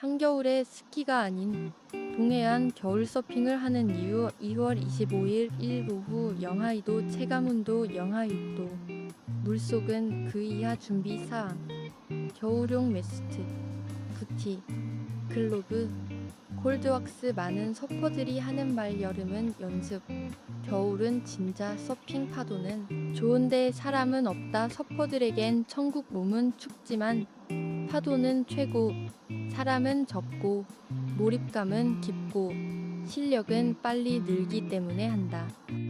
한겨울에 스키가 아닌 동해안 겨울 서핑을 하는 이유 2월 25일 1 오후 영하 2도 체감온도 영하 6도. 물속은 그 이하 준비 사항. 겨울용 웨스트. 부티. 글로브 콜드왁스 많은 서퍼들이 하는 말 여름은 연습 겨울은 진짜 서핑 파도는 좋은데 사람은 없다 서퍼들에겐 천국 몸은 춥지만 파도는 최고 사람은 적고 몰입감은 깊고 실력은 빨리 늘기 때문에 한다.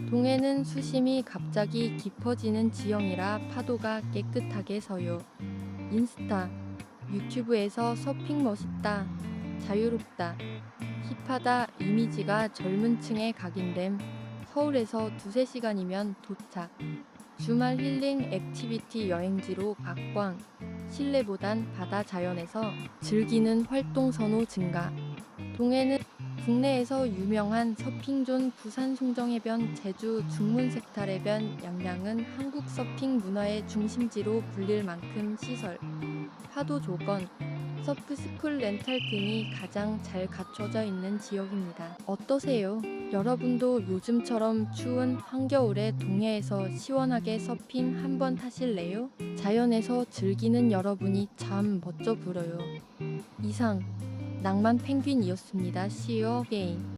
동해는 수심이 갑자기 깊어지는 지형이라 파도가 깨끗하게 서요. 인스타, 유튜브에서 서핑 멋있다, 자유롭다, 힙하다 이미지가 젊은 층에 각인됨. 서울에서 두세 시간이면 도착. 주말 힐링 액티비티 여행지로 각광. 실내보단 바다 자연에서 즐기는 활동 선호 증가. 동해는 국내에서 유명한 서핑존 부산 송정해변, 제주 중문색탈해변, 양양은 한국 서핑 문화의 중심지로 불릴 만큼 시설, 파도 조건, 서프 스쿨 렌탈 등이 가장 잘 갖춰져 있는 지역입니다. 어떠세요? 여러분도 요즘처럼 추운 한겨울에 동해에서 시원하게 서핑 한번 타실래요? 자연에서 즐기는 여러분이 참 멋져 보여요. 이상 낭만 펭귄이었습니다. See you again.